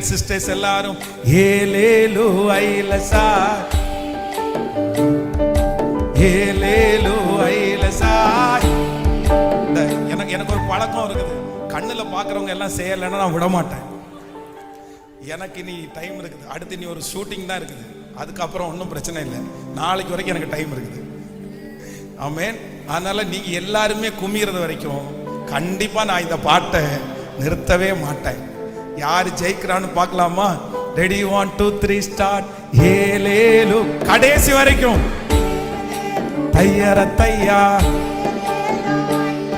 Sisters எல்லாரும் ஏலேலு ஐலசா ஏலேலு ஐலசா இந்த எனக்கு எனக்கு ஒரு பழக்கம் இருக்குது. கண்ணுல பாக்குறவங்க எல்லாம் செய்யலைன்னா நான் விட மாட்டேன். எனக்கு இனி டைம் இருக்குது. அடுத்து இனி ஒரு ஷூட்டிங் தான் இருக்குது. அதுக்கப்புறம் ஒன்றும் பிரச்சனை இல்லை. நாளைக்கு வரைக்கும் எனக்கு டைம் இருக்குது. ஆமேன் அதனால நீங்க எல்லாருமே குமிகிறது வரைக்கும் கண்டிப்பா நான் இந்த பாட்டை நிறுத்தவே மாட்டேன். யார் ஜெயிக்கிறான்னு பார்க்கலாமா? Ready one two three start ஏலேலு கடைசி வரைக்கும். தையர தையா.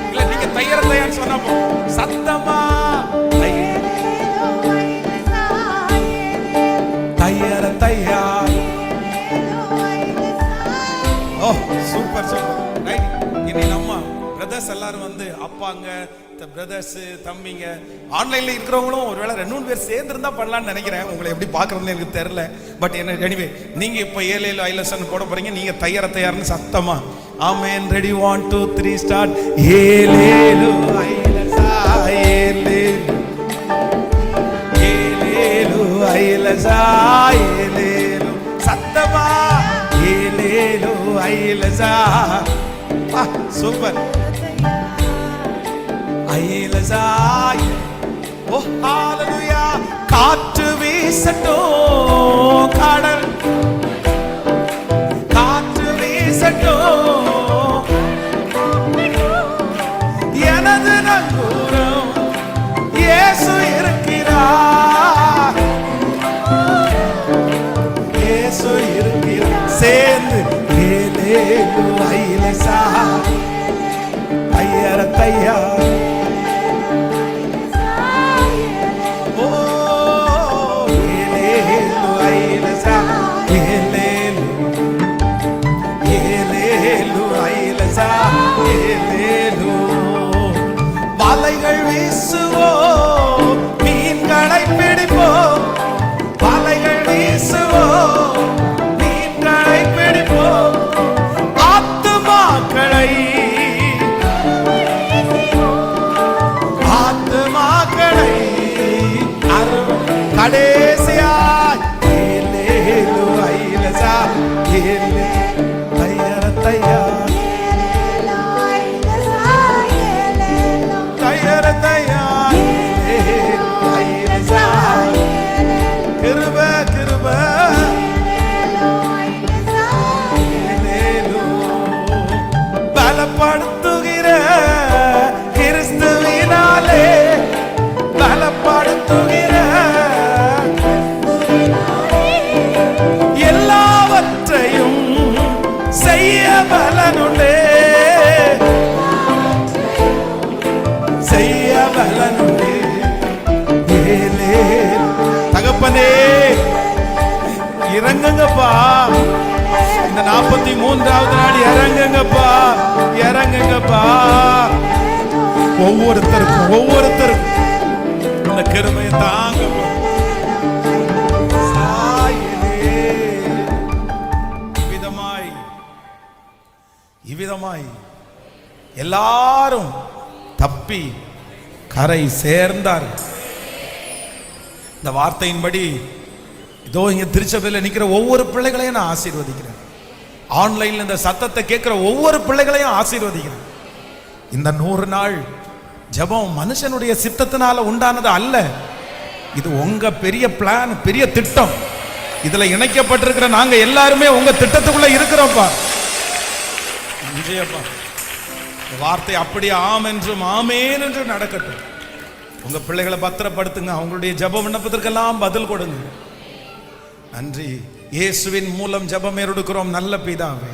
இல்ல நீங்க தையர தையான்னு சொன்னா போதும். சத்தமா. தைய- தையர தையா. ஓ பிரதர்ஸ் எல்லாரும் வந்து அப்பாங்க பிரதர்ஸ் தம்பிங்க ஆன்லைன்ல இருக்கிறவங்களும் ஒருவேளை ரெண்டு மூணு பேர் சேர்ந்து இருந்தா பண்ணலாம்னு நினைக்கிறேன். உங்களை எப்படி பார்க்கறதுன்னு எனக்கு தெரியல. பட் என்ன எனிவே நீங்க இப்போ ஏழு ஏழு ஐலசன் போட போறீங்க. நீங்க தயார தயார்னு சத்தமா. ஆமேன் ready one two three start ஏலேலு ஐலசா ஏலேலு ஏலேலு ஐலசா ஏழு சத்தமா? ஏலேலு ஐலசா சூப்பர். ஐலசா ஓ ஹalleluya. காற்று வீசட்டும் கடல். காற்று வீசட்டும். எனது நங்கூரம் இயேசு இருக்கிறார். இயேசு இருக்கிறார். சேர்ந்து ஏலேலு ஐலசா ஐயர தையா வலைகள் வீசுவோம் மீன்களை பிடிப்போம் வலைகள் வீசுவோம் மீன்களை பிடிப்போம் ஆத்துமாக்களை ஆத்துமாக்களை அருள் கடே பலப்படுத்துகிற கிறிஸ்துவினாலே பலப்படுத்துகிற எல்லாவற்றையும் செய்ய பலனுண்டே செய்ய பலனுண்டே தகப்பனே இறங்குங்கப்பா. இந்த நாற்பத்தி மூன்றாவது நாள் இறங்குங்கப்பா இறங்குங்கப்பா. ஒவ்வொருத்தருக்கும் ஒவ்வொருத்தருக்கும். இந்த கிருமையை தாங்க இவ்விதமாய் இவ்விதமாய் எல்லாரும் தப்பி கரை சேர்ந்தார் இந்த வார்த்தையின்படி இதோ இங்க திருச்சபையில் நிக்கிற ஒவ்வொரு பிள்ளைகளையும் நான் ஆசீர்வதிக்கிறேன். ஆன்லைன்ல இந்த சத்தத்தை கேட்கிற ஒவ்வொரு பிள்ளைகளையும் ஆசீர்வதிக்கிறேன். இந்த நூறு நாள் ஜெபம் மனுஷனுடைய சித்தத்தினால உண்டானது அல்ல. இது உங்க பெரிய பிளான் பெரிய திட்டம். இதுல இணைக்கப்பட்டிருக்கிற நாங்க எல்லாருமே உங்க திட்டத்துக்குள்ள இருக்கிறோம்ப்பா. நன்றியப்பா வார்த்தை அப்படியே ஆம் என்றும் ஆமேன் என்றும் நடக்கட்டும். உங்க பிள்ளைகளை பத்திரப்படுத்துங்க அவங்களுடைய ஜப விண்ணப்பத்திற்கெல்லாம் பதில் கொடுங்க. நன்றி. இயேசுவின் மூலம் ஜபம் எடுக்கிறோம் நல்ல பிதாவே.